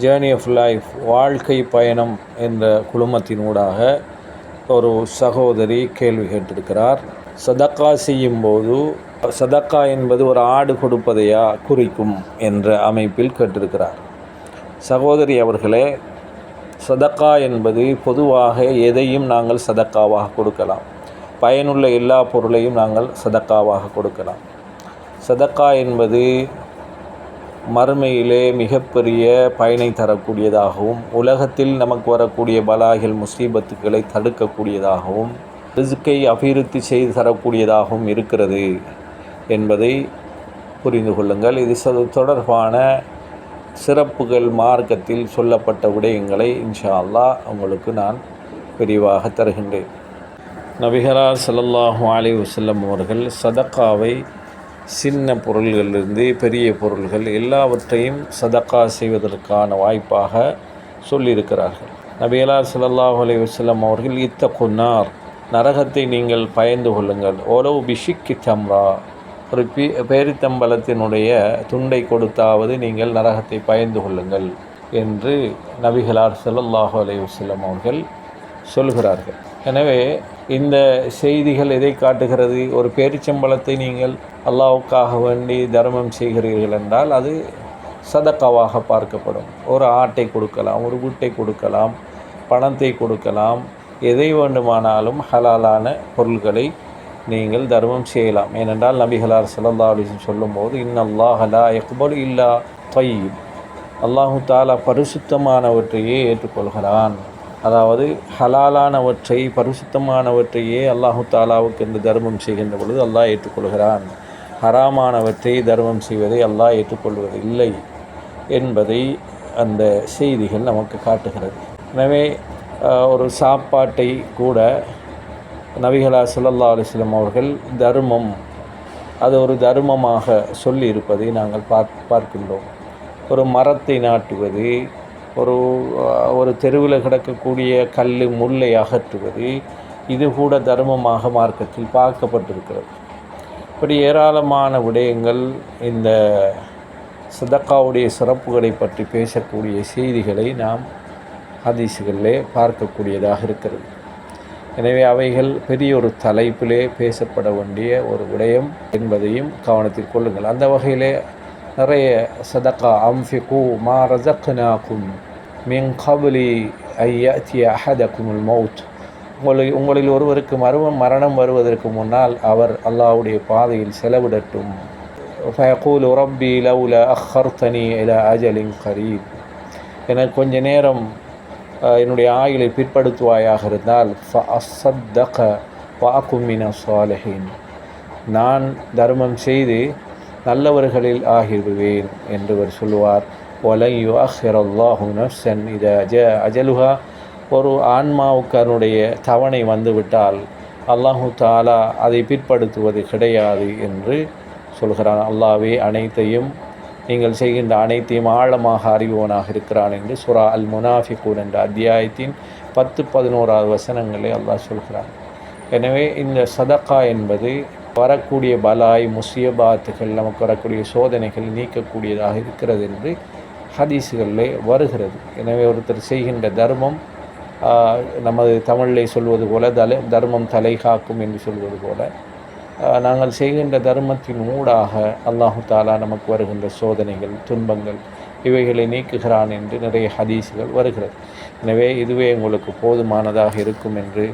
Journey of life வாழ்க்கை பயணம் என்ற குழுமத்தினூடாக ஒரு சகோதரி கேள்வி கேட்டிருக்கிறார். சதக்கா செய்யும்போது சதக்கா என்பது ஒரு ஆடு கொடுப்பதையா குறிக்கும் என்ற அமைப்பில் கேட்டிருக்கிறார். சகோதரி அவர்களே சதக்கா என்பது பொதுவாக எதையும் நாங்கள் சதக்காவாக கொடுக்கலாம். பயனுள்ள எல்லா பொருளையும் நாங்கள் சதக்காவாக கொடுக்கலாம். சதக்கா என்பது மறுமையிலே மிகப்பெரிய பயனை தரக்கூடியதாகவும் உலகத்தில் நமக்கு வரக்கூடிய பலாகில் முசீபத்துக்களை தடுக்கக்கூடியதாகவும் ரிசுக்கை அபிவிருத்தி செய்து தரக்கூடியதாகவும் இருக்கிறது என்பதை புரிந்து கொள்ளுங்கள். இது தொடர்பான சிறப்புகள் மார்க்கத்தில் சொல்லப்பட்ட விடயங்களை இன்ஷா அல்லா உங்களுக்கு நான் விரிவாக தருகின்றேன். நபிகரார் சல்லல்லாஹு அலி வசல்லம் அவர்கள் சதக்காவை சின்ன பொருள்களிலிருந்து பெரிய பொருள்கள் எல்லாவற்றையும் சதக்கா செய்வதற்கான வாய்ப்பாக சொல்லியிருக்கிறார்கள். நபிகளார் சல்லாஹ் அலி வல்லம் அவர்கள் இத்த கொன்னார் நரகத்தை நீங்கள் பயந்து கொள்ளுங்கள். ஓலோ பிஷிக்கு சம்ரா ஒரு பி பேரித்தம்பலத்தினுடைய துண்டை கொடுத்தாவது நீங்கள் நரகத்தை பயந்து கொள்ளுங்கள் என்று நபிகளார் சல்லாஹு அலி வல்லம் அவர்கள் சொல்கிறார்கள். எனவே இந்த செய்திகள் எதை காட்டுகிறது? ஒரு பேரிச்சம்பளத்தை நீங்கள் அல்லாவுக்காக வேண்டி தர்மம் செய்கிறீர்கள் என்றால் அது சதக்காவாக பார்க்கப்படும். ஒரு ஆட்டை கொடுக்கலாம் ஒரு வீட்டை கொடுக்கலாம் பணத்தை கொடுக்கலாம் எதை வேண்டுமானாலும் ஹலாலான பொருள்களை நீங்கள் தர்மம் செய்யலாம். ஏனென்றால் நபிகளார் சல்லா அலிசன் சொல்லும்போது இன்னல்லாஹ் லா எக்பல் இல்லா தையீப். அல்லாஹு தாலா பரிசுத்தமானவற்றையே ஏற்றுக்கொள்கிறான். அதாவது ஹலாலானவற்றை பரிசுத்தமானவற்றையே அல்லாஹு தாலாவுக்கு என்று தர்மம் செய்கின்ற பொழுது அல்லாஹ் ஏற்றுக்கொள்கிறான். ஹராமானவற்றை தர்மம் செய்வதை அல்லாஹ் ஏற்றுக்கொள்வது இல்லை என்பதை அந்த செய்திகள் நமக்கு காட்டுகிறது. எனவே ஒரு சாப்பாட்டை கூட நபிகளா சுல்லா அலிஸ்லம் அவர்கள் தர்மம் அது ஒரு தர்மமாக சொல்லி இருப்பதை நாங்கள் பார்க் பார்க்கின்றோம். ஒரு மரத்தை நாட்டுவது ஒரு ஒரு தெருவில் கிடக்கக்கூடிய கல் முல்லை அகற்றுவது இது கூட தர்மமாக மார்க்கத்தில் பார்க்கப்பட்டிருக்கிறது. இப்படி ஏராளமான விடயங்கள் இந்த சதக்காவுடைய சிறப்புகளை பற்றி பேசக்கூடிய செய்திகளை நாம் ஹதீஸுகளிலே பார்க்கக்கூடியதாக இருக்கிறது. எனவே அவைகள் பெரிய ஒரு தலைப்பிலே பேசப்பட வேண்டிய ஒரு விடயம் என்பதையும் கவனத்தில் கொள்ளுங்கள். அந்த வகையிலே நிறைய சதக்கா அம்ஃபிகு மா ரசக்னாக்கும் மின் கபலி ஐயத்திய அஹதக்குமுல் மவுத் உங்களை உங்களில் ஒருவருக்கு மருவம் மரணம் வருவதற்கு முன்னால் அவர் அல்லாவுடைய பாதையில் செலவிடட்டும். ஃபயகூல் உரம்பி லவுல அஹர்தனி இல அஜலின் கரீப். எனக்கு கொஞ்ச நேரம் என்னுடைய ஆயுளை பிற்படுத்துவாயாக இருந்தால் ஃப அசத்தக வாக்குமின சாலஹின். நான் தர்மம் செய்து நல்லவர்களில் ஆகிவிடுவேன் என்று அவர் சொல்லுவார். ஒலை நஃப்சன் இத அஜ அஜலுஹா. ஒரு ஆன்மாவுக்கு அதனுடைய தவணை வந்துவிட்டால் அல்லாஹு தாலா அதை பிற்படுத்துவது கிடையாது என்று சொல்கிறான். அல்லாவே அனைத்தையும் நீங்கள் செய்கின்ற அனைத்தையும் ஆழமாக அறிவோனாக இருக்கிறான் என்று சுரா அல் முனாஃபிகூன் என்ற அத்தியாயத்தின் பத்து பதினோராவது வசனங்களை அல்லாஹ் சொல்கிறான். எனவே இந்த சதக்கா என்பது வரக்கூடிய பலாய் முசியபாத்துகள் நமக்கு வரக்கூடிய சோதனைகள் நீக்கக்கூடியதாக இருக்கிறது என்று ஹதீஸுகளிலே வருகிறது. எனவே ஒருத்தர் செய்கின்ற தர்மம் நமது தமிழிலே சொல்வது போல தலை தர்மம் தலை காக்கும் என்று சொல்வது போல நாங்கள் செய்கின்ற தர்மத்தின் ஊடாக அல்லாஹு தாலா நமக்கு வருகின்ற சோதனைகள் துன்பங்கள் இவைகளை நீக்குகிறான் என்று நிறைய ஹதீஸுகள் வருகிறது. எனவே இதுவே உங்களுக்கு போதுமானதாக இருக்கும் என்று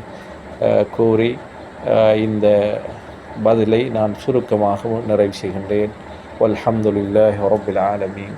கூறி இந்த பதிலை நான் சுருக்கமாக நிறைவு செய்கின்றேன். வல்ஹம்துலில்லாஹி ரபில் ஆலமீன்.